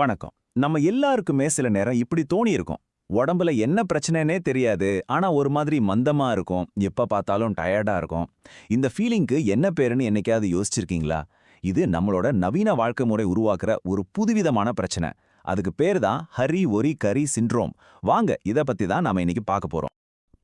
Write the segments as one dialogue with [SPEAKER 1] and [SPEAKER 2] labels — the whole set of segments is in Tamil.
[SPEAKER 1] வணக்கம். நம்ம எல்லாருக்குமே சில நேரம் இப்படி தோணி இருக்கும் உடம்புல என்ன பிரச்சனைனே தெரியாது. ஆனா ஒரு மாதிரி மந்தமா இருக்கும். எப்ப பார்த்தாலும் டயர்டா இருக்கும். இந்த ஃபீலிங்க்கு என்ன பேருன்னு என்னைக்காவது யோசிச்சிருக்கீங்களா? இது நம்மளோட நவீன வாழ்க்கை முறை உருவாக்குற ஒரு புதுவிதமான பிரச்சனை. அதுக்கு பேர் தான் ஹரி ஒரி கரி சிண்ட்ரோம். வாங்க இத பத்தி தான் நாம இன்னைக்கு பார்க்க போறோம்.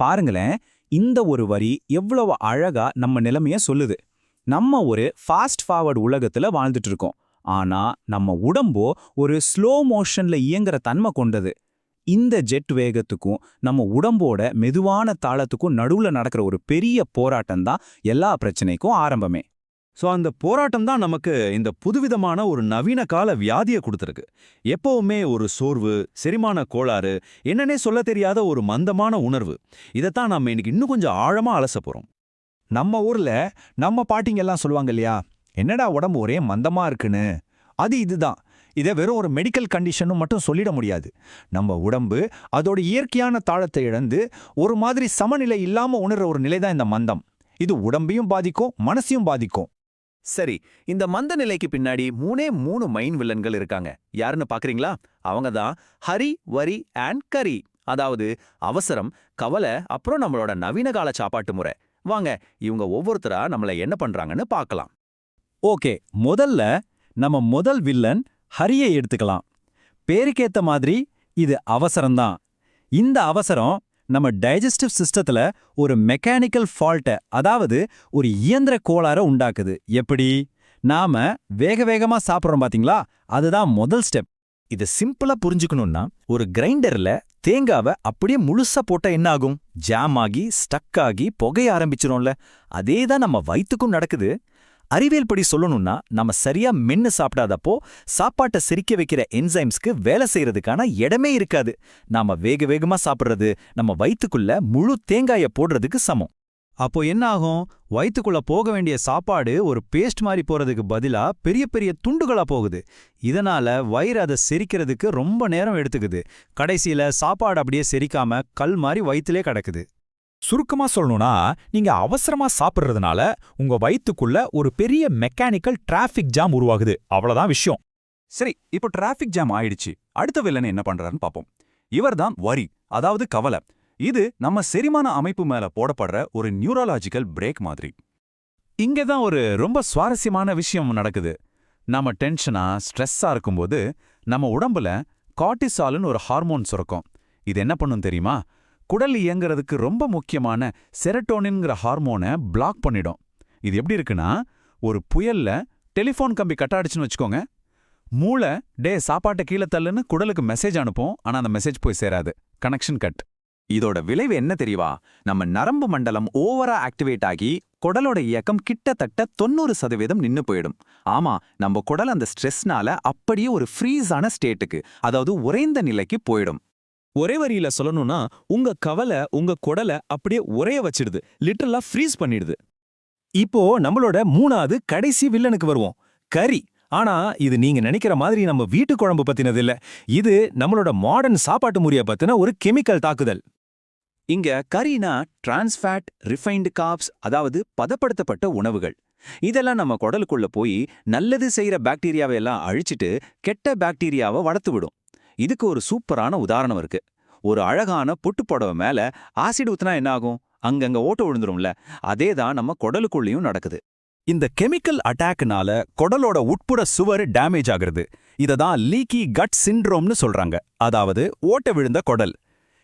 [SPEAKER 2] பாருங்களேன் இந்த ஒரு வரி எவ்வளவு அழகா நம்ம நிலைமைய சொல்லுது. நம்ம ஒரு ஃபாஸ்ட் ஃபார்வர்டு உலகத்துல வாழ்ந்துட்டு இருக்கோம். ஆனா நம்ம உடம்போ ஒரு ஸ்லோ மோஷன்ல இயங்குற தன்மை கொண்டது. இந்த ஜெட் வேகத்துக்கும் நம்ம உடம்போட மெதுவான தாளத்துக்கும் நடுவுல நடக்கிற ஒரு பெரிய போராட்டம் தான் எல்லா பிரச்சனைக்கும் ஆரம்பமே.
[SPEAKER 3] ஸோ அந்த போராட்டம் தான் நமக்கு இந்த புதுவிதமான ஒரு நவீன கால வியாதியை கொடுத்துருக்கு. எப்பவுமே ஒரு சோர்வு செரிமான கோளாறு என்னன்னே சொல்ல தெரியாத ஒரு மந்தமான உணர்வு. இதைத்தான் நம்ம இன்னைக்கு இன்னும் கொஞ்சம் ஆழமா அலச போறோம்.
[SPEAKER 4] நம்ம ஊர்ல நம்ம பாட்டிங்க எல்லாம் சொல்லுவாங்க இல்லையா? என்னடா உடம்பு ஒரே மந்தமா இருக்குன்னு? அது இதுதான். இதை வெறும் ஒரு மெடிக்கல் கண்டிஷனும் மட்டும் சொல்லிட முடியாது. நம்ம உடம்பு அதோட இயற்கையான தாளத்தை இழந்து ஒரு மாதிரி சமநிலை இல்லாம உணர்ற ஒரு நிலை தான் இந்த மந்தம். இது உடம்பையும் பாதிக்கும் மனசையும் பாதிக்கும்.
[SPEAKER 1] சரி இந்த மந்த நிலைக்கு பின்னாடி மூணே மூணு மைன் வில்லன்கள் இருக்காங்க. யாருன்னு பாக்குறீங்களா? அவங்க தான் ஹரி வரி அண்ட் கரி. அதாவது அவசரம் கவலை அப்புறம் நம்மளோட நவீன கால சாப்பாட்டு முறை. வாங்க இவங்க ஒவ்வொருத்தரா நம்மள என்ன பண்றாங்கன்னு பார்க்கலாம்
[SPEAKER 2] ஓகே முதல்ல நம்ம முதல் வில்லன் ஹரியை எடுத்துக்கலாம். பேருக்கேத்த மாதிரி இது அவசரம்தான். இந்த அவசரம் நம்ம டைஜஸ்டிவ் சிஸ்டத்துல ஒரு மெக்கானிக்கல் ஃபால்ட்டை அதாவது ஒரு இயந்திர கோளாற உண்டாக்குது. எப்படி? நாம வேக வேகமா சாப்பிட்றோம் பாத்தீங்களா? அதுதான் முதல் ஸ்டெப்.
[SPEAKER 5] இத சிம்பிளா புரிஞ்சுக்கணும்னா ஒரு கிரைண்டர்ல தேங்காவை அப்படியே முழுசா போட்டா என்ன ஆகும்? ஜாம் ஆகி ஸ்டக் ஆகி புகைய ஆரம்பிச்சிரும்ல. அதே தான் நம்ம வயிற்றுக்கும் நடக்குது. அறிவியல் படி சொல்லணும்னா நம்ம சரியா மென்னு சாப்பிடாதப்போ சாப்பாட்டை செரிக்க வைக்கிற என்சைம்ஸ்க்கு வேலை செய்யறதுக்கான இடமே இருக்காது. நாம வேக வேகமா சாப்பிடுறது நம்ம வயித்துக்குள்ள முழு தேங்காய போடுறதுக்கு சமம்.
[SPEAKER 2] அப்போ என்ன ஆகும்? வயிற்றுக்குள்ள போக வேண்டிய சாப்பாடு ஒரு பேஸ்ட் மாதிரி போறதுக்கு பதிலா பெரிய பெரிய துண்டுகளா போகுது. இதனால வயிறு அதை செரிக்கிறதுக்கு ரொம்ப நேரம் எடுத்துக்குது. கடைசியில சாப்பாடு அப்படியே செரிக்காம கல் மாதிரி வயிற்றுலே கிடக்குது.
[SPEAKER 4] சுருக்கமா சொல்லணும்னா நீங்க அவசரமா சாப்பிடுறதுனால உங்க வயிற்றுக்குள்ள ஒரு பெரிய மெக்கானிக்கல் டிராஃபிக் ஜாம் உருவாகுது. அவ்வளவுதான் விஷயம்.
[SPEAKER 6] சரி இப்போ டிராஃபிக் ஜாம் ஆயிடுச்சு. அடுத்த வில்லன் என்ன பண்றாருன்னு பாப்போம் இவர்தான் வரி அதாவது கவலை. இது நம்ம செரிமான அமைப்பு மேல போடப்படுற ஒரு நியூரலாஜிக்கல் பிரேக் மாதிரி.
[SPEAKER 3] இங்க தான் ஒரு ரொம்ப சுவாரஸ்யமான விஷயம் நடக்குது. நாம டென்ஷனா ஸ்ட்ரெஸ்ஸா இருக்கும்போது நம்ம உடம்புல கார்டிசால்னு ஒரு ஹார்மோன் சுரக்கும். இது என்ன பண்ணும் தெரியுமா? குடல் இயங்குறதுக்கு ரொம்ப முக்கியமான செரட்டோனின்ங்கிற ஹார்மோனை பிளாக் பண்ணிடும். இது எப்படி இருக்குன்னா ஒரு புயல்ல டெலிஃபோன் கம்பி கட்டாடிச்சுன்னு வச்சுக்கோங்க. மூளை டே சாப்பாட்டை கீழே தள்ளுன்னு குடலுக்கு மெசேஜ் அனுப்போம் ஆனா அந்த மெசேஜ் போய் சேராது. கனெக்ஷன் கட்
[SPEAKER 6] இதோட விளைவு என்ன தெரியவா நம்ம நரம்பு மண்டலம் ஓவரா ஆக்டிவேட் ஆகி குடலோட இயக்கம் கிட்டத்தட்ட தொண்ணூறு சதவீதம் நின்னு போயிடும். ஆமா நம்ம குடல் அந்த ஸ்ட்ரெஸ்னால அப்படியே ஒரு ஃப்ரீஸான ஸ்டேட்டுக்கு அதாவது உறைந்த நிலைக்கு போயிடும்.
[SPEAKER 5] ஒரே வரியில சொல்லணும்னா உங்க கவலை உங்க குடலை அப்படியே உரைய வச்சிடுது. லிட்டரலா ஃப்ரீஸ் பண்ணிடுது.
[SPEAKER 2] இப்போ நம்மளோட மூணாவது கடைசி வில்லனுக்கு வருவோம். கறி. ஆனா இது நீங்க நினைக்கிற மாதிரி நம்ம வீட்டு குழம்பு பத்தினது இல்ல இது நம்மளோட மாடர்ன் சாப்பாட்டு முறைய பத்தின ஒரு கெமிக்கல் தாக்குதல்.
[SPEAKER 1] இங்க கறினா டிரான்ஸ்ஃபேட் ரிஃபைன்டு காப்ஸ் அதாவது பதப்படுத்தப்பட்ட உணவுகள். இதெல்லாம் நம்ம குடலுக்குள்ள போய் நல்லது செய்யற பாக்டீரியாவை எல்லாம் அழிச்சிட்டு கெட்ட பாக்டீரியாவை வளர்த்து விடும். இதுக்கு ஒரு சூப்பரான உதாரணம் இருக்கு. ஒரு அழகான புட்டுப்படவை மேல ஆசிட் ஊத்துனா என்ன ஆகும் அங்கங்க ஓட்ட விழுந்துரும்ல. அதே தான் நம்ம குடலுக்குள்ளேயும் நடக்குது.
[SPEAKER 2] இந்த கெமிக்கல் அட்டாக்னால குடலோட உட்புற சுவர் டேமேஜ் ஆகுறது. இத தான் லீக்கி கட் சிண்ட்ரோம்னு சொல்றாங்க. அதாவது ஓட்ட விழுந்த குடல்.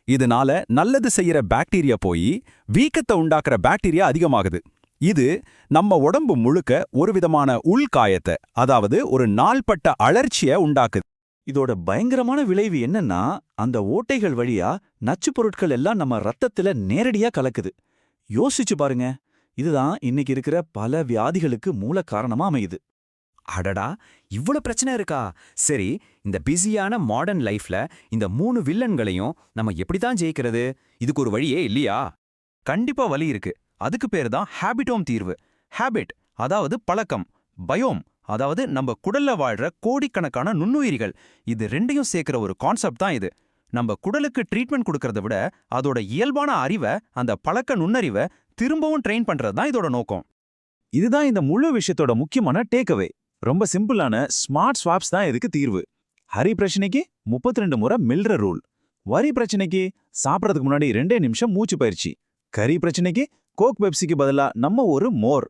[SPEAKER 2] இதனால நல்லது செய்யற பாக்டீரியா போய் வீக்கத்தை உண்டாக்குற பாக்டீரியா அதிகமாகுது. இது நம்ம உடம்பு முழுக்க ஒரு விதமான உள்காயத்தை அதாவது ஒரு நாள்பட்ட அழற்சிய உண்டாக்குது.
[SPEAKER 3] இதோட பயங்கரமான விளைவு என்னன்னா அந்த ஓட்டைகள் வழியா நச்சுப் பொருட்கள் எல்லாம் நம்ம ரத்தத்துல நேரடியா கலக்குது. யோசிச்சு பாருங்க. இதுதான் இன்னைக்கு இருக்கிற பல வியாதிகளுக்கு மூல காரணமா அமையுது.
[SPEAKER 1] அடடா! இவ்வளோ பிரச்சனை இருக்கா? சரி இந்த பிஸியான மாடர்ன் லைஃப்ல இந்த மூணு வில்லன்களையும் நம்ம எப்படி தான் ஜெயிக்கிறது? இதுக்கு ஒரு வழியே இல்லையா?
[SPEAKER 6] கண்டிப்பா வலி இருக்கு. அதுக்கு பேர் தான் ஹேபிட்டோம் தீர்வு. ஹேபிட் அதாவது பழக்கம். பயோம் அதாவது நம்ம குடல்ல வாழ்ற கோடிக்கணக்கான நுண்ணுயிரிகள். இது ரெண்டையும் சேர்க்கிற ஒரு கான்செப்ட் தான் இது. நம்ம குடலுக்கு ட்ரீட்மெண்ட் கொடுக்கறத விட அதோட இயல்பான அறிவை அந்த பழக்க நுண்ணறிவை திரும்பவும் ட்ரெயின் பண்றது தான் இதோட நோக்கம்.
[SPEAKER 3] இதுதான் இந்த முழு விஷயத்தோட முக்கியமான டேக்அவே ரொம்ப சிம்பிளான ஸ்மார்ட் ஸ்வாப்ஸ் தான் இதுக்கு தீர்வு. ஹரி பிரச்சனைக்கு முப்பத்தி ரெண்டு முறை மில்ற ரூல். வரி பிரச்சனைக்கு சாப்பிட்றதுக்கு முன்னாடி ரெண்டே நிமிஷம் மூச்சு பயிற்சி. கறி பிரச்சனைக்கு கோக் பெப்சிக்கு பதிலா நம்ம ஒரு மோர்.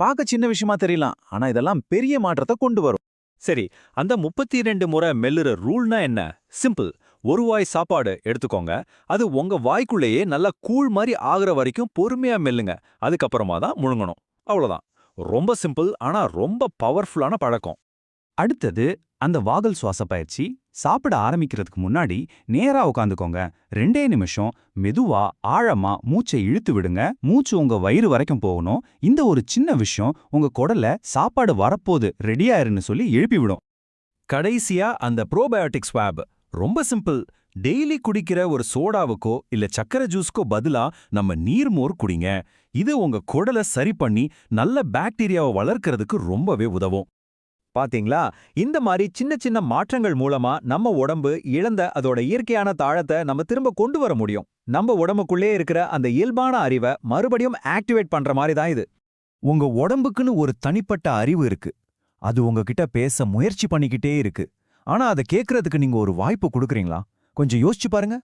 [SPEAKER 3] பார்க்க சின்ன விஷயமா தெரியலாம். ஆனா இதெல்லாம் பெரிய மாற்றத்தை கொண்டு வரும்.
[SPEAKER 2] சரி அந்த முப்பத்தி ரெண்டு முறை மெல்லுற ரூல்னா என்ன? சிம்பிள். ஒரு வாய் சாப்பாடு எடுத்துக்கோங்க. அது உங்க வாய்க்குள்ளேயே நல்லா கூழ் மாதிரி ஆகுற வரைக்கும் பொறுமையா மெல்லுங்க. அதுக்கப்புறமா தான் முழுங்கணும். அவ்வளவுதான். ரொம்ப சிம்பிள் ஆனா ரொம்ப பவர்ஃபுல்லான பழக்கம்.
[SPEAKER 3] அடுத்தது அந்த வாகல் சுவாச பயிற்சி சாப்பிட ஆரம்பிக்கிறதுக்கு முன்னாடி நேரா உட்காந்துக்கோங்க ரெண்டே நிமிஷம் மெதுவா ஆழமா மூச்சை இழுத்து விடுங்க. மூச்சு உங்க வயிறு வரைக்கும் போகணும். இந்த ஒரு சின்ன விஷயம் உங்க குடல சாப்பாடு வரப்போது ரெடியாயிருன்னு சொல்லி எழுப்பி விடும்
[SPEAKER 2] கடைசியா அந்த ப்ரோபயோட்டிக் ஸ்வாப் ரொம்ப சிம்பிள் டெய்லி குடிக்கிற ஒரு சோடாவுக்கோ இல்ல சக்கரை ஜூஸ்க்கோ பதிலா நம்ம நீர்மோர் குடிங்க. இது உங்க குடலை சரி பண்ணி நல்ல பாக்டீரியாவை வளர்க்கறதுக்கு ரொம்பவே உதவும்.
[SPEAKER 5] பாத்தீங்களா? இந்த மாதிரி சின்ன சின்ன மாற்றங்கள் மூலமா நம்ம உடம்பு இழந்த அதோட இயற்கையான தாழத்தை நம்ம திரும்ப கொண்டு வர முடியும். நம்ம உடம்புக்குள்ளே இருக்கிற அந்த இயல்பான அறிவை மறுபடியும் ஆக்டிவேட் பண்ற மாதிரி தான் இது. உங்க உடம்புக்குன்னு ஒரு தனிப்பட்ட அறிவு இருக்கு. அது உங்ககிட்ட பேச முயற்சி பண்ணிக்கிட்டே இருக்கு. ஆனா அதை கேட்கறதுக்கு நீங்க ஒரு வாய்ப்பு கொடுக்குறீங்களா? கொஞ்சம் யோசிச்சு பாருங்க.